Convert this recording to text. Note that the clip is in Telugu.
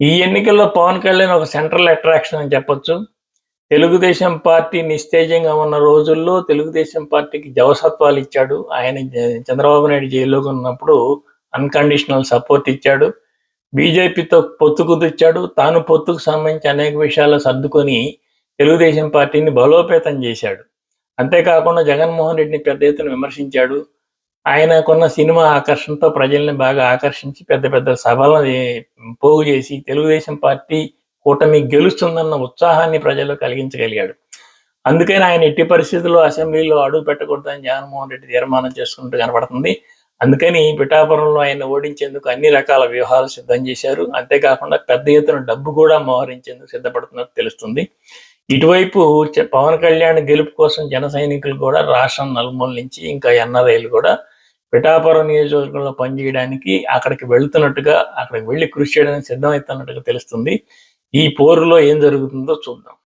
ఈ ఎన్నికల్లో పవన్ కళ్యాణ్ ఒక సెంట్రల్ అట్రాక్షన్ అని చెప్పొచ్చు. తెలుగుదేశం పార్టీ నిస్తేజంగా ఉన్న రోజుల్లో తెలుగుదేశం పార్టీకి జవసత్వాలు ఇచ్చాడు. ఆయన చంద్రబాబు నాయుడు జైల్లో ఉన్నప్పుడు అన్కండిషనల్ సపోర్ట్ ఇచ్చాడు. బీజేపీతో పొత్తు కుదిర్చాడు. తాను పొత్తుకు సంబంధించి అనేక విషయాలు సర్దుకొని తెలుగుదేశం పార్టీని బలోపేతం చేశాడు. అంతేకాకుండా జగన్మోహన్ రెడ్డిని పెద్ద ఎత్తున విమర్శించాడు. ఆయనకున్న సినిమా ఆకర్షణతో ప్రజల్ని బాగా ఆకర్షించి పెద్ద పెద్ద సభలను పోగు చేసి తెలుగుదేశం పార్టీ కూటమి గెలుస్తుందన్న ఉత్సాహాన్ని ప్రజల్లో కలిగించగలిగాడు. అందుకని ఆయన ఎట్టి పరిస్థితుల్లో అసెంబ్లీలో అడుగు పెట్టకూడదని జగన్మోహన్ రెడ్డి తీర్మానం చేసుకున్నట్టు కనపడుతుంది అందుకని పిఠాపురంలో ఆయన ఓడించేందుకు అన్ని రకాల వ్యూహాలు సిద్ధం చేశారు. అంతేకాకుండా పెద్ద ఎత్తున డబ్బు కూడా మోహరించేందుకు సిద్ధపడుతున్నట్టు తెలుస్తుంది. ఇటువైపు పవన్ కళ్యాణ్ గెలుపు కోసం జన సైనికులు కూడా రాష్ట్రం నలుమూల నుంచి ఇంకా ఎన్ఆర్ఐలు కూడా పిఠాపురం నియోజకవర్గంలో పనిచేయడానికి అక్కడికి వెళ్తున్నట్టుగా అక్కడికి వెళ్ళి కృషి చేయడానికి సిద్ధమవుతున్నట్టుగా తెలుస్తుంది. ఈ పోరులో ఏం జరుగుతుందో చూద్దాం.